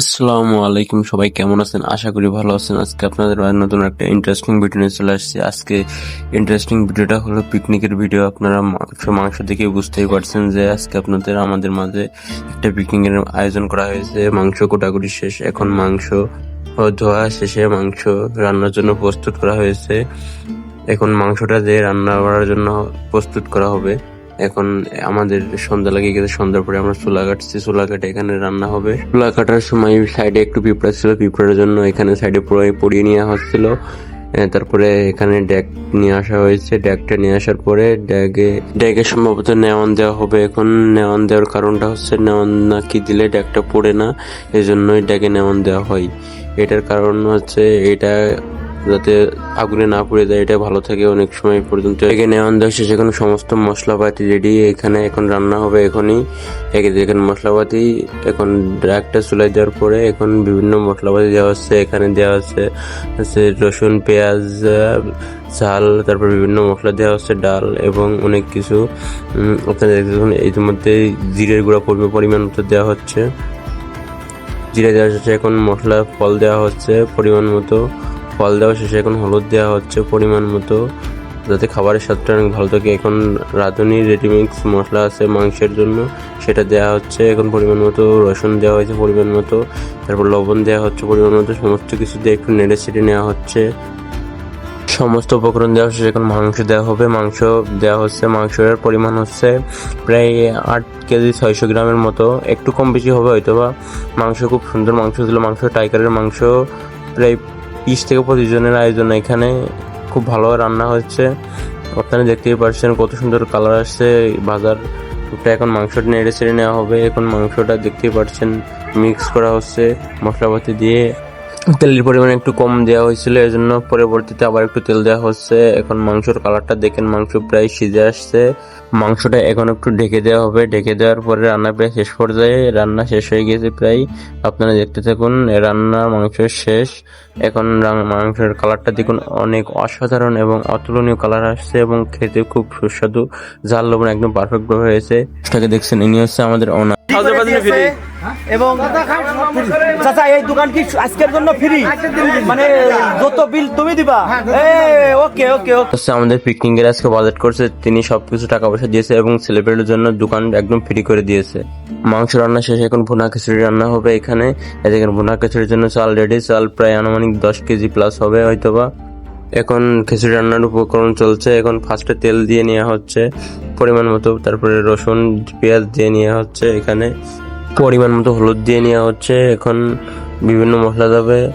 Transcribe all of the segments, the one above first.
আসসালামু আলাইকুম, সবাই কেমন আছেন? আশা করি ভালো আছেন। আজকে আপনাদের নতুন একটা ইন্টারেস্টিং ভিডিও নিয়ে চলে আসছি। আজকে ইন্টারেস্টিং ভিডিওটা হলো পিকনিকের ভিডিও আপনারা মাংস মাংস দেখে বুঝতেই পারছেন যে আজকে আপনাদের, আমাদের মাঝে একটা পিকনিকের আয়োজন করা হয়েছে। মাংস কোটাকুটি শেষ, এখন মাংস ধোয়া শেষে মাংস রান্নার জন্য প্রস্তুত করা হয়েছে। এখন মাংসটা দিয়ে রান্না করার জন্য প্রস্তুত করা হবে। এখন আমাদের সন্ধ্যা লাগিয়ে গেছে, সন্ধ্যার পরে আমরা চুলা কাটছি। চুলা কাটে এখানে রান্না হবে। চুলা কাটার সময় সাইডে একটু পিঁপড়া ছিল, পিঁপড়ার জন্য এখানে সাইডে পড়িয়ে নিয়ে হচ্ছিল। তারপরে এখানে ড্যাক নিয়ে আসা হয়েছে। ড্যাকটা নিয়ে আসার পরে ড্যাগে ড্যাগে সম্ভবত নেওয়ান দেওয়া হবে এখন। নেওয়ান দেওয়ার কারণটা হচ্ছে নেওয়ান না কি দিলে ড্যাকটা পড়ে না এই জন্যই ড্যাগে নেওয়ান দেওয়া হয়। এটার কারণ হচ্ছে এটা যাতে আগুনে না পুড়ে যায়, এটা ভালো থাকে অনেক সময় পর্যন্ত। এখানে দেওয়া শেষে এখন সমস্ত মশলাপাতি রেডি এখানে এখন রান্না হবে এখনই। একে দেখেন মশলাপাতি, এখন একটা চুলাই দেওয়ার পরে এখন বিভিন্ন মশলাপাতি দেওয়া হচ্ছে, এখানে দেওয়া হচ্ছে রসুন, পেঁয়াজ চাল তারপর বিভিন্ন মশলা দেওয়া হচ্ছে, ডাল এবং অনেক কিছু। আপনারা দেখতেছেন ইতিমধ্যে জিরের গুঁড়া পরিমাণ মতো দেওয়া হচ্ছে। জিরে দেওয়া হচ্ছে এখন মশলা ফল দেওয়া হচ্ছে পরিমাণ মতো। ফল দেওয়া শেষে এখন হলুদ দেওয়া হচ্ছে পরিমাণ মতো। যাতে খাবারের স্বাদটা অনেক ভালো থাকে। এখন রাঁধুনি রেডিমিক্স মশলা আছে মাংসের জন্য। সেটা দেওয়া হচ্ছে। এখন পরিমাণ মতো রসুন দেওয়া হয়েছে পরিমাণ মতো। তারপর লবণ দেওয়া হচ্ছে পরিমাণ মতো। সমস্ত কিছু দিয়ে একটু নেড়ে ছেড়ে নেওয়া হচ্ছে। সমস্ত উপকরণ দেওয়া হচ্ছে এখন মাংস দেওয়া হবে। মাংস দেওয়া হচ্ছে। মাংসের পরিমাণ হচ্ছে প্রায় আট কেজি ছয়শো গ্রামের মতো। একটু কম বেশি হবে হয়তো বা মাংস খুব সুন্দর মাংস ছিল। মাংস টাইগারের মাংস। প্রায় বিশ থেকে পঁচিশ জনের আয়োজন এখানে খুব ভালো রান্না হচ্ছে। আপনারা দেখতেই পারছেন কত সুন্দর কালার আসছে। বাজার টুকটা এখন মাংসটা নেড়ে ছেড়ে নেওয়া হবে। এখন মাংসটা দেখতেই পারছেন মিক্স করা হচ্ছে মশলাপাতি দিয়ে। তেলের পরিমাণ একটু কম দেওয়া হয়েছিল এই জন্য পরবর্তীতে আবার একটু তেল দেওয়া হচ্ছে। এখন মাংসর কালারটা দেখেন, মাংস প্রায় সিজে আসছে। মাংসটা এখন একটু ঢেকে দেওয়া হবে। ঢেকে দেওয়ার পরে রান্না প্রায় শেষ পর্যায়ে, রান্না শেষ হয়ে গেছে প্রায়। আপনারা দেখতে থাকুন, রান্না মাংস শেষ। এখন মাংসের কালারটা দেখুন অনেক অসাধারণ এবং অতুলনীয় কালার আসছে এবং খেতে খুব সুস্বাদু। ঝাল লবণ একদম পারফেক্ট হয়েছে। দেখছেন, ইনি হচ্ছে আমাদের ওনার এবং চাচা, এই দোকান কি আজকের জন্য ফ্রি মানে যত বিল তুমি দিবা? ওকে ওকে ওকে আমাদের পিকনিক এর আজকে বাজেট করছে, তিনি সবকিছু টাকা পয়সা দিয়েছে এবং সেলিব্রেটের জন্য দোকান একদম ফ্রি করে দিয়েছে। মাংস রান্না শেষে এখন ভুনা খিচুড়ি রান্না হবে এখানে। দেখেন, ভুনা খিচুড়ির জন্য চাল রেডি চাল প্রায় আনুমানিক দশ কেজি প্লাস হবে হয়তোবা। এখন খিচুড়ি রান্নার উপকরণ চলছে, এখন ফার্স্টে তেল দিয়ে নেওয়া হচ্ছে, পরিমাণ মতো, তারপরে রসুন, পেঁয়াজ দিয়ে নেওয়া হচ্ছে এখানে। পরিমাণ মতো হলুদ দিয়ে নেওয়া হচ্ছে। এখন বিভিন্ন মশলা দেবে।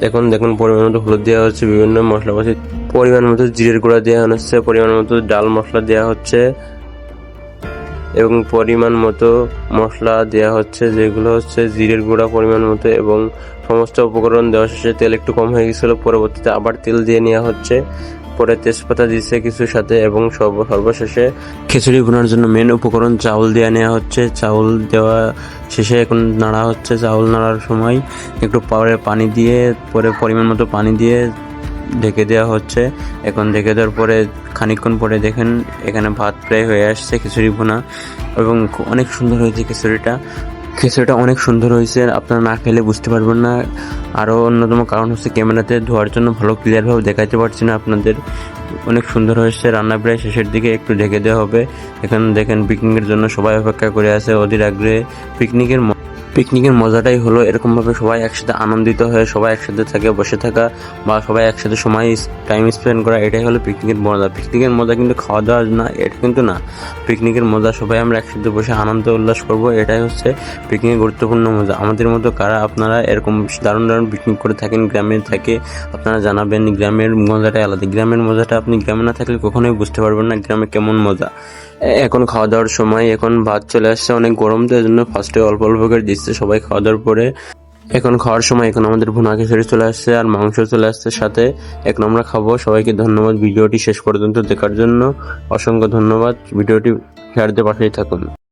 এখন দেখুন, পরিমাণ মতো হলুদ দেওয়া হচ্ছে। বিভিন্ন মশলাপাতি পরিমাণ মতো জিরের গুঁড়া দেওয়া হচ্ছে। পরিমাণ মতো ডাল মশলা দেওয়া হচ্ছে। এবং পরিমাণ মতো মশলা দেওয়া হচ্ছে, যেগুলো হচ্ছে জিরের গুঁড়া পরিমাণ মতো এবং সমস্ত উপকরণ দেওয়া শেষে তেল একটু কম হয়ে গেছিল, পরবর্তীতে আবার তেল দিয়ে নেওয়া হচ্ছে। পরে তেজপাতা দিচ্ছে কিছু সাথে এবং সর্বশেষে খিচুড়ি ভুনার জন্য মেন উপকরণ চাউল দেওয়া নেওয়া হচ্ছে। চাউল দেওয়া শেষে এখন নাড়া হচ্ছে। চাউল নাড়ার সময় একটু পরে পানি দিয়ে, পরে পরিমাণ মতো পানি দিয়ে ঢেকে দেওয়া হচ্ছে। এখন ঢেকে দেওয়ার পরে খানিকক্ষণ পরে দেখেন এখানে ভাত প্রায় হয়ে আসছে খিচুড়ি ভুনা এবং অনেক সুন্দর হয়েছে খিচুড়িটা। খিচুড়িটা অনেক সুন্দর হয়েছে আপনারা না খেলে বুঝতে পারবেন না। আরও অন্যতম কারণ হচ্ছে ক্যামেরাতে ধোয়ার জন্য ভালো ক্লিয়ারভাবে দেখাতে পারছি না। আপনাদের অনেক সুন্দর হয়েছে, রান্না প্রায় শেষের দিকে একটু ঢেকে দেওয়া হবে। এখানে দেখেন পিকনিকের জন্য সবাই অপেক্ষা করে আছে, অধীর আগ্রহে। পিকনিকের পিকনিকের মজাটাই হলো এরকমভাবে সবাই একসাথে আনন্দিত হয়ে, সবাই একসাথে থাকে, বসে থাকা বা সবাই একসাথে সময় টাইম স্পেন্ড করা, এটাই হলো পিকনিকের মজা। পিকনিকের মজা কিন্তু খাওয়া দাওয়া না, এটা কিন্তু না। পিকনিকের মজা সবাই আমরা একসাথে বসে আনন্দ উল্লাস করব, এটাই হচ্ছে পিকনিকের গুরুত্বপূর্ণ মজা। আমাদের মতো কারা আপনারা এরকম দারুণ দারুণ পিকনিক করে থাকেন, গ্রামে থাকে আপনারা জানাবেন, গ্রামের মজাটাই আলাদা। গ্রামের মজাটা আপনি গ্রামে না থাকলে কখনোই বুঝতে পারবেন না গ্রামে কেমন মজা। এখন খাওয়া দাওয়ার সময়, এখন ভাত চলে আসছে, অনেক গরম, তো এই জন্য ফার্স্টে অল্প অল্প করে দিচ্ছে সবাই খাওয়া দাওয়ার পরে। এখন খাওয়ার সময় এখন আমাদের ভুনা খিচুড়ি চলে আসছে আর মাংস চলে আসছে সাথে। এখন আমরা খাব। সবাইকে ধন্যবাদ। ভিডিওটি শেষ পর্যন্ত দেখার জন্য অসংখ্য ধন্যবাদ। ভিডিওটি শেয়ার দিয়ে পাঠিয়ে থাকুন।